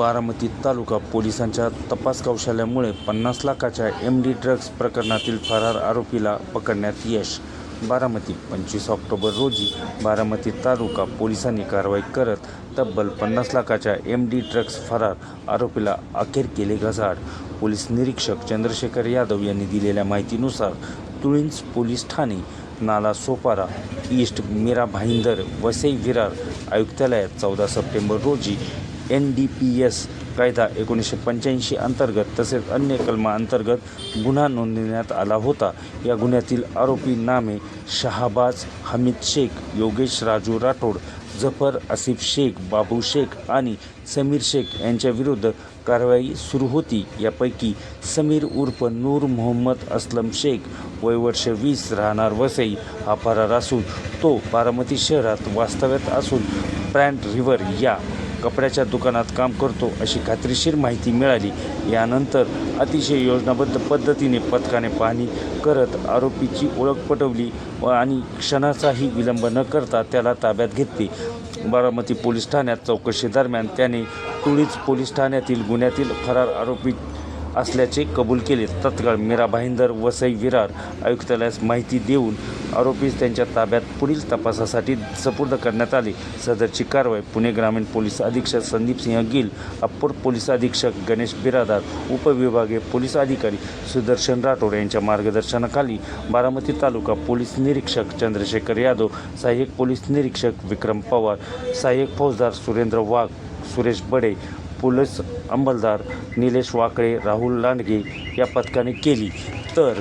बारामती तालुका पोलिसांच्या तपास कौशल्यामुळे पन्नास लाखाच्या एम डी ड्रग्ज प्रकरणातील फरार आरोपीला पकडण्यात यश. बारामती पंचवीस ऑक्टोबर रोजी बारामती तालुका पोलिसांनी कारवाई करत तब्बल पन्नास लाखाच्या एम डी ड्रग्ज फरार आरोपीला अखेर केले गजाड पोलीस निरीक्षक चंद्रशेखर यादव यांनी दिलेल्या माहितीनुसार तुळिंज पोलीस ठाणे नाला सोपारा ईस्ट मीरा भाईंदर वसई विरार आयुक्तालयात चौदा सप्टेंबर रोजी एन डी पी एस कायदा एकोणीसशे पंच्याऐंशी अंतर्गत तसेच अन्य कलमाअंतर्गत गुन्हा नोंदवण्यात आला होता. या गुन्ह्यातील आरोपी नामे शहाबाज हमीद शेख योगेश राजू राठोड जफर आसिफ शेख बाबू शेख आणि समीर शेख यांच्याविरुद्ध कारवाई सुरू होती. यापैकी समीर उर्फ नूर मोहम्मद असलम शेख वय वर्ष वीस राहणार वसई हा फरार असून तो बारामती शहरात वास्तव्यात असून ब्रँड रिव्हर या कपड्याच्या दुकानात काम करतो अशी खात्रीशीर माहिती मिळाली. यानंतर अतिशय योजनाबद्ध पद्धतीने पथकाने पाहणी करत आरोपीची ओळख पटवली व आणि क्षणाचाही विलंब न करता त्याला ताब्यात घेतले. बारामती पोलीस ठाण्यात चौकशी दरम्यान त्याने तुळीच पोलीस ठाण्यातील गुन्ह्यातील फरार आरोपी असल्याचे कबूल केले. तत्काळ मीरा भाईंदर वसई विरार आयुक्तालयास माहिती देऊन आरोपीस त्यांच्या ताब्यात पुढील तपासासाठी सपूर्द करण्यात आले. सदरची कारवाई पुणे ग्रामीण पोलीस अधीक्षक संदीप सिंह गिल अप्पर पोलीस अधीक्षक गणेश बिरादार उपविभागीय पोलीस अधिकारी सुदर्शन राठोड यांच्या मार्गदर्शनाखाली बारामती तालुका पोलीस निरीक्षक चंद्रशेखर यादव सहाय्यक पोलीस निरीक्षक विक्रम पवार सहाय्यक फौजदार सुरेंद्र वाघ सुरेश बडे पोलीस अंमलदार निलेश वाकळे राहुल लांडगे या पथकाने केली. तर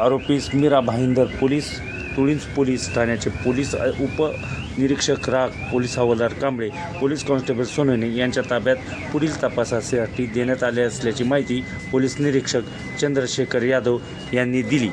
आरोपीस मीरा भाईंदर पोलीस तुळींज पोलीस ठाण्याचे पोलीस उपनिरीक्षक राग पोलीस हवालदार कांबळे पोलीस कॉन्स्टेबल सोनवणे यांच्या ताब्यात पुढील तपासासाठी देण्यात आले असल्याची माहिती पोलीस निरीक्षक चंद्रशेखर यादव यांनी दिली.